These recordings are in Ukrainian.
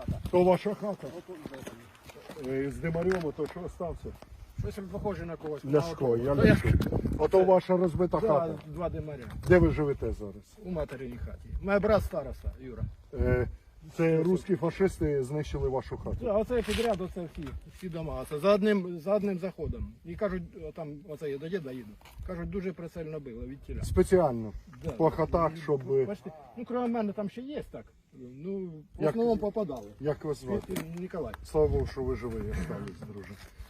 хата. То ваша хата. Ото. Е, З Димарьома, то що остався? Щось похоже на когось. Ляшко, я То Ляшко. Ото ваша розбита хата. два димаря. Де ви живете зараз? У материній хаті. Моя брат староста, Юра. Е, Це русські фашисти знищили вашу хату. Да, оце підряд, оце всі, всі дома. Оце за одним, за одним заходом. І кажуть, о, там оце я до діда їду. Кажуть, дуже прицельно било від тіля. Спеціально. Да. По хатах, щоб. Бачите, ну крім мене там ще є так. Ну, в Як- основному попадали. Як вас звати? Ніколай. Слава Богу, що ви живі остались, друже.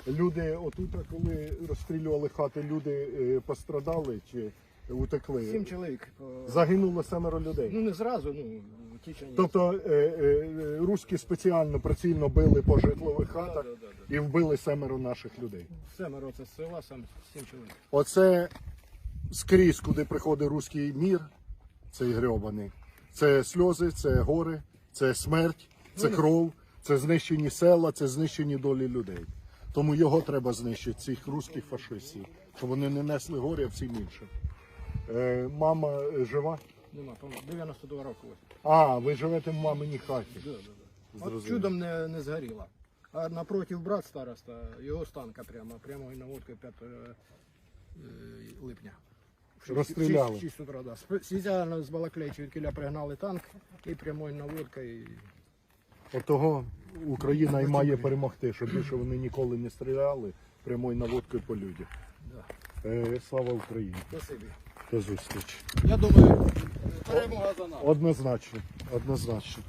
Люди, отут, коли розстрілювали хати, люди е, пострадали чи утекли? Сім чоловік. о, Загинуло семеро людей. Ну не зразу, ну, тічені. Тобто е, е, руські спеціально прицільно били по житлових хатах да, да, і вбили семеро наших людей. Семеро це з села, сам сім чоловік. Оце скрізь, куди приходить руський мір, цей грьобаний. Це сльози, це гори, це смерть, це кров, це знищені села, це знищені долі людей. Тому його треба знищити, цих руських фашистів, щоб вони не несли горя всім іншим. Е, мама е, жива? Нема, 92 роки. А, ви живете в маминій хаті. Да, да, да. От чудом не, не згоріла. А напротив брат староста, його станка прямо, прямо і наводкою 5 е, липня. Розстріляли. в шість- шість утра, да. Спеціально з Балаклейчі від кіля пригнали танк і прямою наводкою. і- От того Україна і має перемогти, щоб більше вони ніколи не стріляли прямою наводкою по людях. Да. Е, слава Україні! Спасибі. До зустрічі. Я думаю, перемога за нами. Однозначно, однозначно.